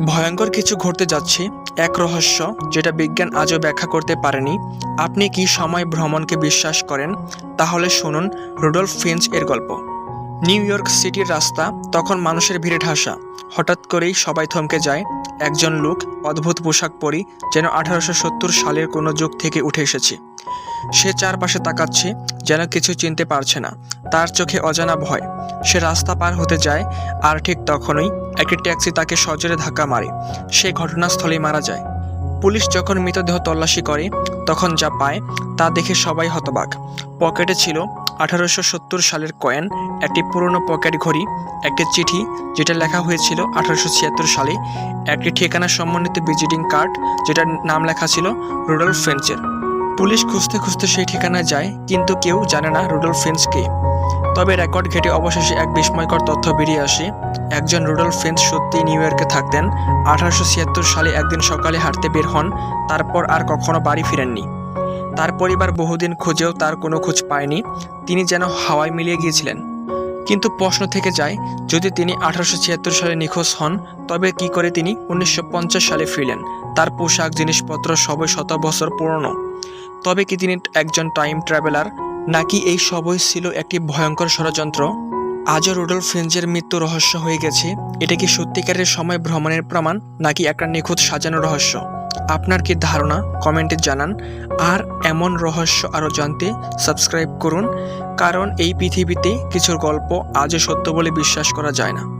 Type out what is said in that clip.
ভয়ঙ্কর কিছু ঘটতে যাচ্ছে। এক রহস্য, যেটা বিজ্ঞান আজও ব্যাখ্যা করতে পারেনি। আপনি কি সময় ভ্রমণকে বিশ্বাস করেন? তাহলে শুনুন রুডলফ ফিঞ্চ এর গল্প। নিউ ইয়র্ক সিটির রাস্তা, তখন মানুষের ভিড়ে ঠাসা হঠাৎ করেই সবাই থমকে যায়। একজন লোক অদ্ভুত পোশাক পরি, যেন আঠারোশো সত্তর সালের কোনো যুগ থেকে উঠে এসেছে। সে চারপাশে তাকাচ্ছে যেন কিছু চিনতে পারছে না। তার চোখে অজানা ভয়। সে রাস্তা পার হতে যায় আর ঠিক তখনই একটি ট্যাক্সি তাকে সজোরে ধাক্কা মারে। সে ঘটনাস্থলেই মারা যায়। পুলিশ যখন মৃতদেহ তল্লাশি করে, তখন যা পায় তা দেখে সবাই হতবাক। পকেটে ছিল আঠারোশো সত্তর সালের কয়েন, একটি পুরনো পকেট ঘড়ি, একটি চিঠি, যেটা লেখা হয়েছিল আঠারোশো ছিয়াত্তর সালে, একটি ঠিকানা সম্বন্ধিত ভিজিটিং কার্ড, যেটার নাম লেখা ছিল রুডলফ ফ্রেঞ্চের। পুলিশ খুঁজতে খুঁজতে সেই ঠিকানায় যায়, কিন্তু কেউ জানে না রুডল ফিন্স তবে রেকর্ড ঘেটে অবশেষে এক বিস্ময়কর তথ্য বেরিয়ে আসে। একজন রুডল ফিন্স সত্যি নিউ ইয়র্কে থাকতেন, আঠারোশো ছিয়াত্তর সালে একদিন সকালে হাঁটতে বের হন, তারপর আর কখনো বাড়ি ফিরেননি। তার পরিবার বহুদিন খুঁজেও তার কোনো খোঁজ পায়নি, তিনি যেন হাওয়ায় মিলিয়ে গিয়েছিলেন। কিন্তু প্রশ্ন থেকে যায়, যদি তিনি আঠারোশো ছিয়াত্তর সালে নিখোঁজ হন, তবে কি করে তিনি উনিশশো পঞ্চাশ সালে ফিরলেন? তার পোশাক, জিনিসপত্র সবই শত বছর পুরনো। তবে কি তিনি একজন টাইম ট্রাভেলার নাকি এই সবই ছিল একটি ভয়ঙ্কর ষড়যন্ত্র? আজও রুডলফ ফিঞ্চের মৃত্যু রহস্য হয়ে গেছে, এটা কি সত্যিকারের সময় ভ্রমণের প্রমাণ? নাকি একটা নিখুঁত সাজানো রহস্য? আপনার কি ধারণা? কমেন্টে জানান। আর এমন রহস্য আরও জানতে সাবস্ক্রাইব করুন, কারণ এই পৃথিবীতে কিছু গল্প আজও সত্য বলে বিশ্বাস করা যায় না।